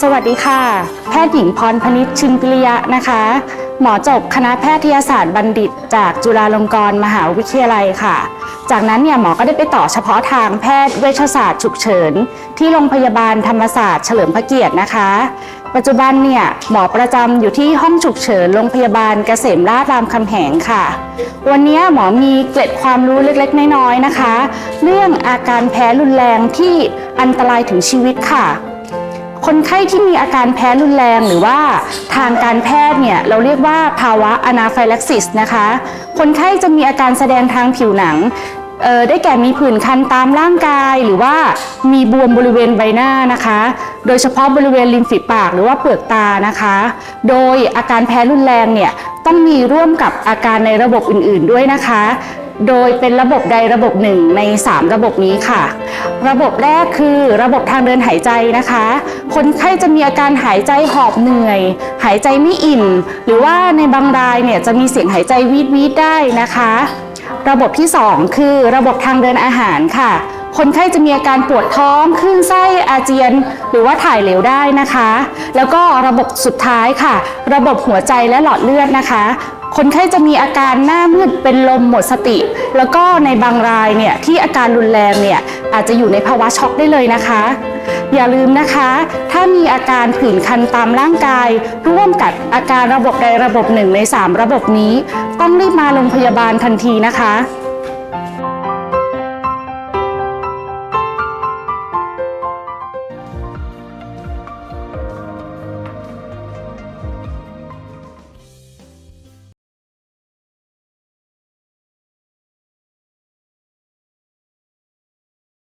สวัสดีค่ะ แพทย์หญิงพรพนิชชินพิริยะนะคะ หมอจบคณะแพทยศาสตร์บัณฑิต จากจุฬาลงกรณ์มหาวิทยาลัยค่ะ จากนั้นเนี่ยหมอก็ได้ไปต่อเฉพาะทางแพทย์เวชศาสตร์ฉุกเฉิน ที่โรงพยาบาลธรรมศาสตร์เฉลิมพระเกียรตินะคะ ปัจจุบันเนี่ยหมอประจำอยู่ที่ห้องฉุกเฉินโรงพยาบาลเกษมราชรามคำแหงค่ะ วันนี้หมอมีเกร็ดความรู้เล็กๆ น้อยๆนะคะ เรื่องอาการแพ้รุนแรงที่อันตรายถึงชีวิตค่ะ คนไข้ที่มีอาการแพ้รุนแรงหรือว่าทางการแพทย์เนี่ยเราเรียกว่าภาวะอนาไฟลักซิสนะคะ คนไข้จะมีอาการแสดงทางผิวหนังได้แก่มีผื่นคันตามร่างกายหรือว่ามีบวมบริเวณใบหน้านะคะ โดยเฉพาะบริเวณริมฝีปากหรือว่าเปลือกตานะคะ โดยอาการแพ้รุนแรงเนี่ยต้องมีร่วมกับอาการในระบบอื่น ๆ ด้วยนะคะ โดยเป็นระบบใดระบบหนึ่งใน 3 ระบบนี้ค่ะ ระบบแรกคือระบบทางเดินหายใจนะคะ คนไข้จะมีอาการหายใจหอบเหนื่อย หายใจไม่อิ่ม หรือว่าในบางรายเนี่ยจะมีเสียงหายใจวีดวีดได้นะคะ ระบบที่ 2 คือระบบทางเดินอาหารค่ะ คนไข้จะมีอาการปวดท้องคลื่นไส้อาเจียน หรือว่าถ่ายเหลวได้นะคะ แล้วก็ระบบสุดท้ายค่ะ ระบบหัวใจและหลอดเลือดนะคะ คนไข้จะมีอาการหน้ามืดเป็นลมหมดสติ แล้วก็ในบางรายเนี่ยที่อาการรุนแรงเนี่ยอาจจะอยู่ในภาวะช็อกได้เลยนะคะ อย่าลืมนะคะ ถ้ามีอาการผื่นคันตามร่างกาย ร่วมกับอาการระบบใดระบบหนึ่งใน 3 ระบบนี้ ต้องรีบมาโรงพยาบาลทันทีนะคะ